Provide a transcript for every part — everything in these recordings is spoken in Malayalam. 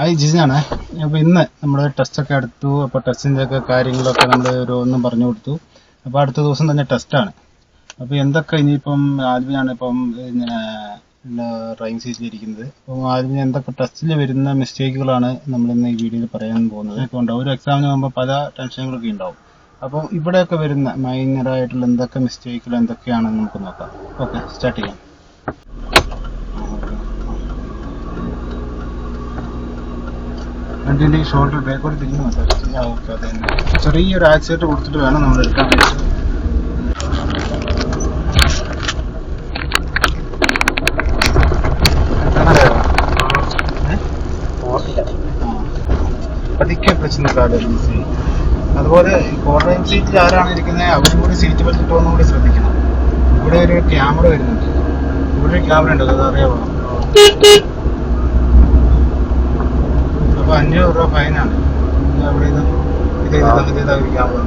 ഹായ് ജിജിയാണ് അപ്പോൾ ഇന്ന് നമ്മൾ ടെസ്റ്റൊക്കെ എടുത്തു. അപ്പോൾ ടെസ്റ്റിന്റെ ഒക്കെ കാര്യങ്ങളൊക്കെ നമ്മൾ ഒരു ഒന്നും പറഞ്ഞു കൊടുത്തു. അപ്പോൾ അടുത്ത ദിവസം തന്നെ ടെസ്റ്റാണ് അപ്പോൾ എന്തൊക്കെ ഇനിയിപ്പം ആദ്യമാണ് ഇപ്പം ഇങ്ങനെ ഡ്രൈവിംഗ് സീറ്റിലിരിക്കുന്നത് അപ്പോൾ ആദ്യം എന്തൊക്കെ ടെസ്റ്റിൽ വരുന്ന മിസ്റ്റേക്കുകളാണ് നമ്മൾ ഇന്ന് ഈ വീഡിയോയിൽ പറയാൻ പോകുന്നത്. ഇപ്പോൾ ഉണ്ടാവും ഒരു എക്സാമിന് പോകുമ്പോൾ പല ടെൻഷനുകളൊക്കെ ഉണ്ടാവും. അപ്പോൾ ഇവിടെയൊക്കെ വരുന്ന മൈനറായിട്ടുള്ള എന്തൊക്കെ മിസ്റ്റേക്കുകൾ എന്തൊക്കെയാണെന്ന് നമുക്ക് നോക്കാം. ഓക്കെ സ്റ്റാർട്ട് ചെയ്യാം. വണ്ടിന്റെ ഈ ഷോൾഡർ ബാക്കോട്ട് തിരിഞ്ഞു ആ ഓക്കെ തന്നെ ചെറിയൊരു ആക്സിഡന്റ് കൊടുത്തിട്ട് വേണം നമ്മൾ എടുക്കാൻ വേണ്ടി പ്രശ്നം അതുപോലെ കോർണർ സീറ്റിൽ ആരാണ് ഇരിക്കുന്നത് അവരും കൂടി സീറ്റ് ബെൽറ്റ് ഒന്നും കൂടി ശ്രദ്ധിക്കണം. ഇവിടെ ഒരു ക്യാമറ വരുന്നുണ്ട്. ഇവിടെ ഒരു ക്യാമറ ഉണ്ട് അത് അറിയാമോ അഞ്ഞൂറ് രൂപ ഫൈനാണ്. അവിടെ ഇത് ഇത് ചെയ്തിട്ട് ഇത് ചെയ്താ ഒരു ക്യാമറ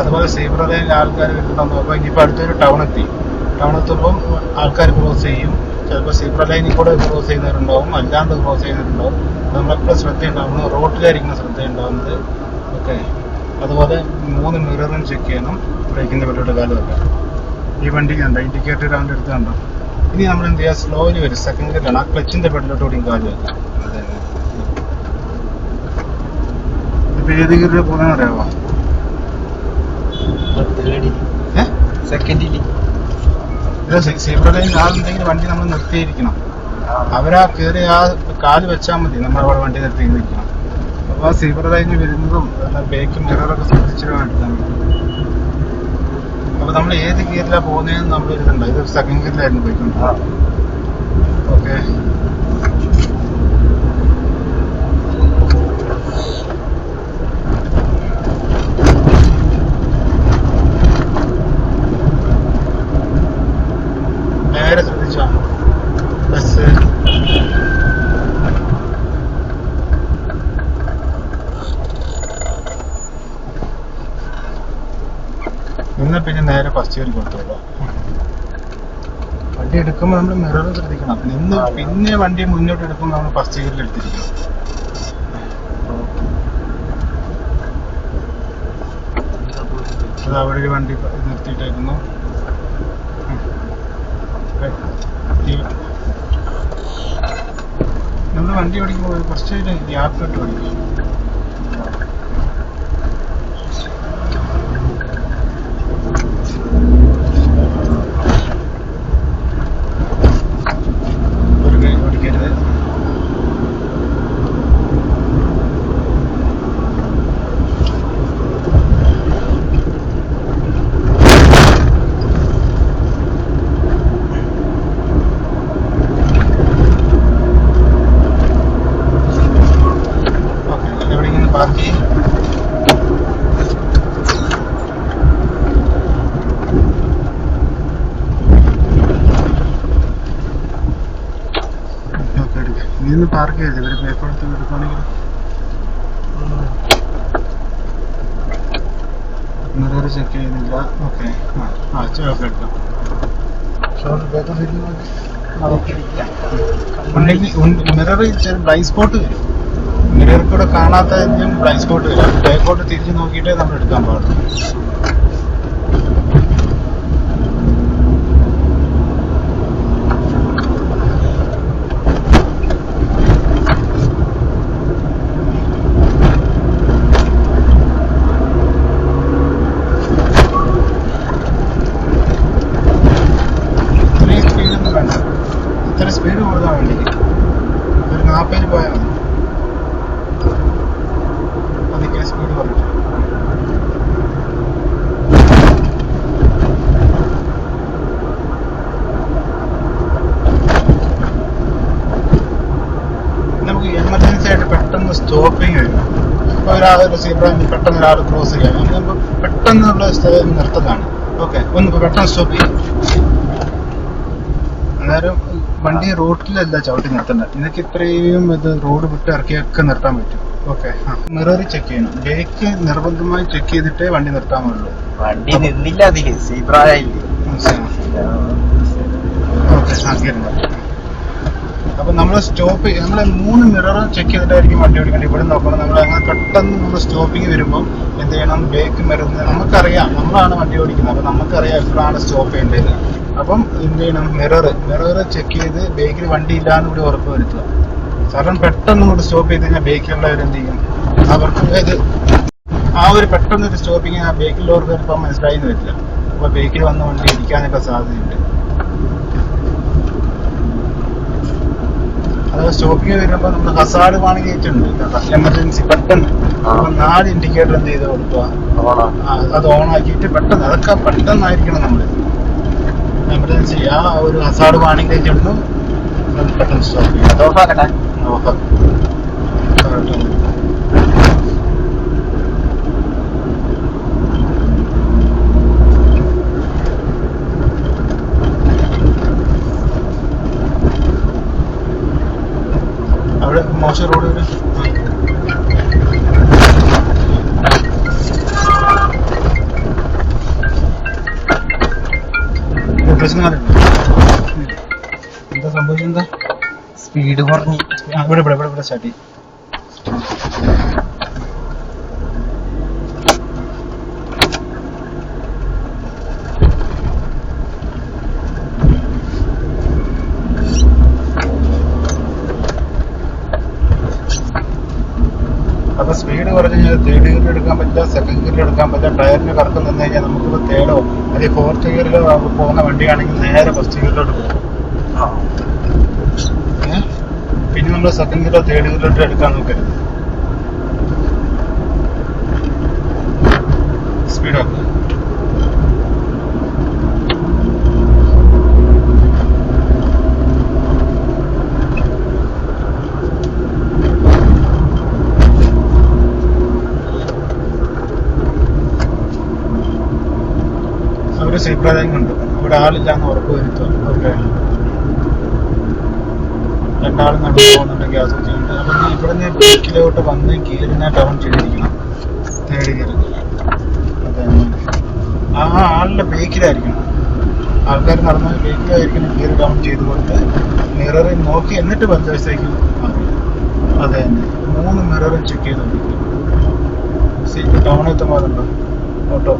അതുപോലെ സീബ്ര ലൈനിൽ ആൾക്കാർ വരുന്നുണ്ടോ. അപ്പൊ ഇനിയിപ്പോൾ അടുത്തൊരു ടൗൺ എത്തി. ടൗൺ എത്തുമ്പോൾ ആൾക്കാർ ക്രോസ് ചെയ്യും. ചിലപ്പോൾ സീബ്ര ലൈനിൽ കൂടെ ക്രോസ് ചെയ്യുന്നവരുണ്ടാവും. അല്ലാണ്ട് ക്രോസ് ചെയ്യുന്നവരുണ്ടാവും. നമ്മളെപ്പോഴും ശ്രദ്ധയുണ്ടാവണം റോട്ടിലായിരിക്കണം ശ്രദ്ധയുണ്ടാവുന്നത്. ഓക്കെ. അതുപോലെ മൂന്ന് മിററും ചെക്ക് ചെയ്യണം. ബ്രേക്കിന്റെ വെള്ളിയുടെ കാലം വെക്കാം ഈ വണ്ടി കണ്ട? ഇൻഡിക്കേറ്റർ അവന്റെ അടുത്ത് കണ്ടോ? ഇനി നമ്മൾ എന്ത് ചെയ്യുക സ്ലോയിൽ വരും. സെക്കൻഡ് ഗിയറാണ് ആ ക്ലച്ചിന്റെ പെടലോട്ട് കൂടി കാൽ വെക്കാം. അതെ. ഇപ്പൊ ഏത് ഗിയറിൽ പോകുന്ന അറിയാമോ സീബ്ര ലൈൻ വണ്ടി നമ്മൾ നിർത്തിയിരിക്കണം. അവരാ കയറി ആ കാൽ വെച്ചാൽ മതി. നമ്മളവിടെ വണ്ടി നിർത്തിയിരിക്കണം അപ്പോൾ ആ സീബ്ര ലൈനിൽ വരുന്നതും ബേക്കും മിററൊക്കെ ശ്രദ്ധിച്ചിട്ട് വേണം എടുക്കാൻ. അപ്പോൾ നമ്മൾ ഏത് ഗിയറിലാണ് പോകുന്നതെന്ന് നമ്മൾ ഇരുന്നുണ്ടോ ഇത് സെക്കൻഡ് ഗിയറിലായിരുന്നു പോയിട്ടുണ്ട് ഓക്കെ നേരെ ശ്രദ്ധിച്ചോ ബസ് ഇന്ന് പിന്നെ നേരെ ഫസ്റ്റ് ഇയർ കൊടുത്തോളൂ വണ്ടി എടുക്കുമ്പോൾ നമ്മൾ മിറർ ശ്രദ്ധിക്കണം. നിന്ന് പിന്നെ വണ്ടി മുന്നോട്ട് എടുക്കുമ്പോൾ നമ്മൾ ഫസ്റ്റ് ഇയറിൽ എടുത്തിരിക്കണം. അത് അവിടെ ഒരു വണ്ടി നിർത്തിയിട്ടായിരുന്നു. നമ്മൾ വണ്ടി ഓടിക്കുമ്പോൾ കുറച്ച് ഗ്യാപ്പ് ഇട്ട് ഓടിക്കും ഒരു കൈ ഓടിക്കരുത് ഓക്കെ എവിടെയെങ്കിലും പാർക്ക് ചെയ്യും ഓക്കെ എടുക്കാം നീ ഒന്ന് പാർക്ക് എടുത്ത് എടുക്കുകയാണെങ്കിൽ മിറർ ചെക്ക് ചെയ്യുന്നില്ല ഓക്കെ ആ ഓക്കെ എടുക്കാം ബ്ലൈൻഡ് സ്പോട്ട് വരും മിറർ കൂടെ കാണാത്ത ബ്ലൈൻഡ് സ്പോട്ട് വരും ബാക്കോട്ട് തിരിച്ചു നോക്കിയിട്ടേ നമ്മൾ എടുക്കാൻ പാടുള്ളൂ ഇത്രയും സ്പീഡൊന്നും വേണ്ട ഇത്ര സ്പീഡ് കൊടുക്കാൻ വേണ്ടി ഒരു നാൽപ്പതിന് പോയാൽ മതി പതുക്കെ സ്പീഡ് കുറഞ്ഞു നമുക്ക് ആയിട്ട് പെട്ടെന്ന് സ്റ്റോപ്പിങ് വരും ഇപ്പോൾ ഒരാൾ ഒരു സീബ്രാഞ്ച് പെട്ടെന്ന് ഒരാൾ ക്രോസ് ചെയ്യാം. അങ്ങനെ നമ്മൾ പെട്ടെന്നുള്ള സ്ഥലം നിർത്തതാണ് ഓക്കെ ഒന്ന് പെട്ടെന്ന് സ്റ്റോപ്പ് ചെയ്യും. അന്നേരം വണ്ടി റോഡിലല്ല ചവിട്ടി നിർത്തേണ്ടത്. നിനക്ക് ഇത്രയും ഇത് റോഡ് വിട്ട് ഇറക്കിയൊക്കെ നിർത്താൻ പറ്റും. ഓക്കെ മിറർ ചെക്ക് ചെയ്യണം. ബ്രേക്ക് നിർബന്ധമായി ചെക്ക് ചെയ്തിട്ടേ വണ്ടി നിർത്താൻ പാടുള്ളൂ. വണ്ടി നിന്നില്ല അതിൽ. സീബ്രായില്ലേ? ഓക്കെ അപ്പൊ നമ്മൾ സ്റ്റോപ്പ് നമ്മൾ മൂന്ന് മിറർ ചെക്ക് ചെയ്തിട്ടായിരിക്കും വണ്ടി ഓടിക്കേണ്ടത് ഇവിടെ നോക്കണം. നമ്മൾ അങ്ങനെ പെട്ടെന്ന് നമ്മൾ സ്റ്റോപ്പിങ് വരുമ്പോൾ എന്ത് ചെയ്യണം? ബ്രേക്ക് മരുന്ന്. നമുക്കറിയാം. നമ്മളാണ് വണ്ടി ഓടിക്കുന്നത്. അപ്പൊ നമുക്കറിയാം എപ്പോഴാണ് സ്റ്റോപ്പ് ചെയ്യേണ്ടത്. അപ്പം എന്ത് ചെയ്യണം? മിറർ മിറർ ചെക്ക് ചെയ്ത് ബ്രേക്കിൽ വണ്ടി ഇല്ലാന്ന് കൂടി ഉറപ്പ് വരുത്തുക. കാരണം പെട്ടെന്ന് കൂടി സ്റ്റോപ്പ് ചെയ്ത് കഴിഞ്ഞാൽ ബ്രേക്കിലുള്ളവർ എന്ത് ചെയ്യും? അവർക്ക് ഇത് ആ ഒരു പെട്ടെന്ന് ഒരു സ്റ്റോപ്പിങ് ആ ബ്രേക്കിലുള്ളവർക്ക് ചിലപ്പോൾ മനസ്സിലായി എന്ന് വരില്ല. അപ്പൊ ബ്രേക്കിൽ വന്ന് വണ്ടി ഇരിക്കാനൊക്കെ സാധ്യതയുണ്ട്. അതായത് സ്റ്റോപ്പിങ് വരുമ്പോൾ നമ്മൾ ഹസാഡ് വാണിജ്യമുണ്ട് എമർജൻസി പെട്ടെന്ന്. അപ്പൊ നാല് ഇൻഡിക്കേറ്റർ എന്ത് ചെയ്ത് കൊടുക്കുക അത് ഓൺ ആക്കിയിട്ട് പെട്ടെന്ന് അതൊക്കെ പെട്ടെന്നായിരിക്കണം നമ്മൾ എമർജൻസി ആ ഒരു ഹസാഡ് വാണിംഗ് ഇടുന്നു അത് പെട്ടെന്ന് സ്റ്റോപ്പ് ചെയ്യും. ഓഫ് അവിടെ മോശം റോഡ് വരും എന്താ സംഭവിച്ചത്? എന്താ? സ്പീഡ് കുറഞ്ഞു. ഇവിടെ ഇവിടെ ഇവിടെ സ്റ്റാർട്ട് ചെയ്യും സ്പീഡ് കുറഞ്ഞ് കഴിഞ്ഞാൽ തേർഡ് ഗിയറിൽ എടുക്കാൻ പറ്റില്ല സെക്കൻഡ് ഗിയറിൽ എടുക്കാൻ പറ്റില്ല ടയറിന് കറക്കം നിന്ന് കഴിഞ്ഞാൽ നമുക്കിപ്പോൾ തേർഡോ അല്ലെങ്കിൽ ഫോർത്ത് ഗിയറിൽ പോകുന്ന വണ്ടിയാണെങ്കിൽ നേരെ ഫസ്റ്റ് ഗിയറിലോട്ട് പോകും? പിന്നെ നമ്മൾ സെക്കൻഡ് ഗിയറോ തേർഡ് ഗിയറിലോട്ട് എടുക്കാൻ നോക്കരുത് സ്പീഡ് ആക്കുക അവർ സീപ്രദായം ഉണ്ട് ഇവിടെ ആളില്ലാന്ന് ഉറപ്പ് വരുത്തുക. ഓക്കെ. രണ്ടാളും നടന്നു പോകുന്നുണ്ടെങ്കിൽ ആ സൂചിയുണ്ട് അപ്പൊ നീ ഇവിടെ നിന്ന് ബ്രേക്കിലോട്ട് വന്ന് കീഴിനെ ഡൗൺ ചെയ്തിരിക്കണം. ഗിയർ അതെ. ആ ആളുടെ ബേക്കിലായിരിക്കണം ആൾക്കാർ നടന്ന ബേക്കിലായിരിക്കണം ഗിയർ ഡൗൺ ചെയ്ത് കൊടുത്ത് മിററിൽ നോക്കി എന്നിട്ട് പഞ്ചായത്തേക്ക് അതെ. തന്നെ മൂന്ന് മിററും ചെക്ക് ചെയ്ത് സീറ്റ് ഡൗൺ എത്തുമ്പോൾ അതുണ്ടോ? ഓട്ടോ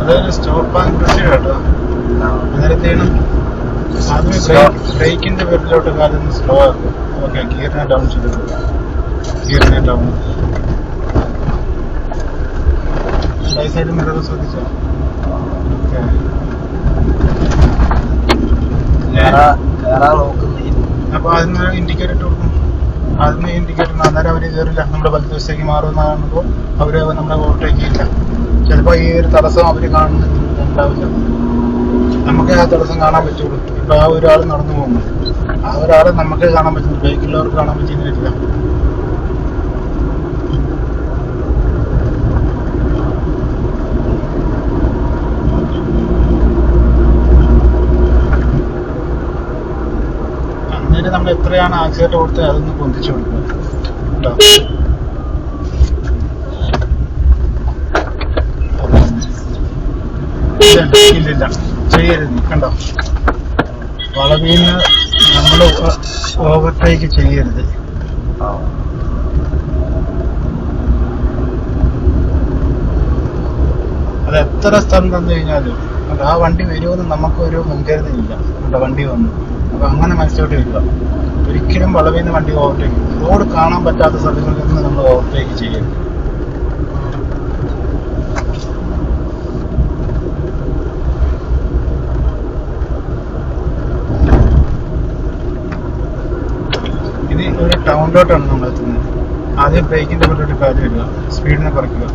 അതൊരു സ്റ്റോപ്പ് ആൻഡ് പ്രൊസീഡ് കേട്ടോ അന്നേരം എന്ത് ചെയ്യണം ആദ്യമേ Slow. ബ്രേക്കിന്റെ പേരിലോട്ട് കാലം സ്ലോ ആക്കും. ഓക്കെ ഗിയറിനെ ഡൗൺ ചെയ്ത്? ഗിയറിനെ ഡൗൺ റൈറ്റ് സൈഡ് മിറർ ശ്രദ്ധിച്ചോ? ഓക്കെ അപ്പൊ അതിന് ഇൻഡിക്കേറ്റർ ഇട്ട് കൊടുക്കും. അതിന് ഇൻഡിക്കേറ്റർ അന്നേരം അവർ കയറില്ല നമ്മുടെ വലതുവശത്തേക്ക് മാറുന്ന കാണുമ്പോൾ അവർ നമ്മളെ ഓവർടേക്ക് ചെയ്യില്ല ചിലപ്പോ ഈ ഒരു തടസ്സം അവർ കാണുന്നുണ്ടാവില്ല നമുക്ക് ആ തടസ്സം കാണാൻ പറ്റുള്ളൂ. ഇപ്പൊ ആ ഒരാൾ നടന്നു പോകുന്നു. ആ ഒരാളെ നമുക്ക് കാണാൻ പറ്റുന്നു. ബൈക്കിലുള്ളവർക്ക് കാണാൻ അന്നേരം നമ്മൾ എത്രയാണ് ആക്സിഡന്റ് കൊടുത്തത് അതൊന്ന് പൊന്തിച്ചു കൊടുക്കുക. ഇല്ലില്ല ചെയ്യരുത് കണ്ടോ? വളവീന്ന് നമ്മൾ ഓവർടേക്ക് ചെയ്യരുത്. അത് എത്ര സ്ഥലം തന്നു കഴിഞ്ഞാലും ആ വണ്ടി വരുമെന്ന് നമുക്കൊരു മുൻകരുതലില്ല. കണ്ടോ വണ്ടി വന്നു. അപ്പൊ അങ്ങനെ മനസ്സിലോട്ട് വരിക. ഒരിക്കലും വളവിന്ന് വണ്ടി ഓവർടേക്ക് റോഡ് കാണാൻ പറ്റാത്ത സ്ഥലങ്ങളിൽ നിന്ന് നമ്മൾ ഓവർടേക്ക് ചെയ്യരുത്. ഒരു നമ്മൾ എത്തുന്നത്. ആദ്യം ബ്രേക്കിന്റെ മുന്നിലോട്ട് കാര്യം ഇടുക. സ്പീഡിനെ കുറയ്ക്കുക.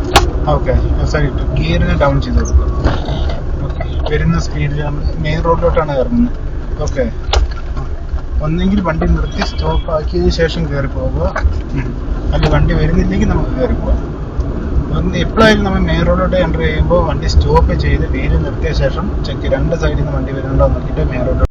ഓക്കെ സോറി ഗിയറിനെ ഡൗൺ ചെയ്ത് കൊടുക്കുക. ഓക്കെ വരുന്ന സ്പീഡിൽ മെയിൻ റോഡിലോട്ടാണ് ഇറങ്ങുന്നത്. ഓക്കെ ഒന്നെങ്കിൽ വണ്ടി നിർത്തി സ്റ്റോപ്പ് ആക്കിയതിന് ശേഷം കയറി പോവുക. അല്ല വണ്ടി വരുന്നില്ലെങ്കിൽ നമുക്ക് കയറി പോവാം. ഒന്ന് എപ്പോഴായാലും നമ്മൾ മെയിൻ റോഡിലോട്ട് എന്റർ ചെയ്യുമ്പോൾ വണ്ടി സ്റ്റോപ്പ് ചെയ്ത് വീൽ നിർത്തിയ ശേഷം ചെക്ക് രണ്ട് സൈഡിൽ നിന്ന് വണ്ടി വരുന്നുണ്ടോ നോക്കിയിട്ട് മെയിൻ റോഡിലോട്ട്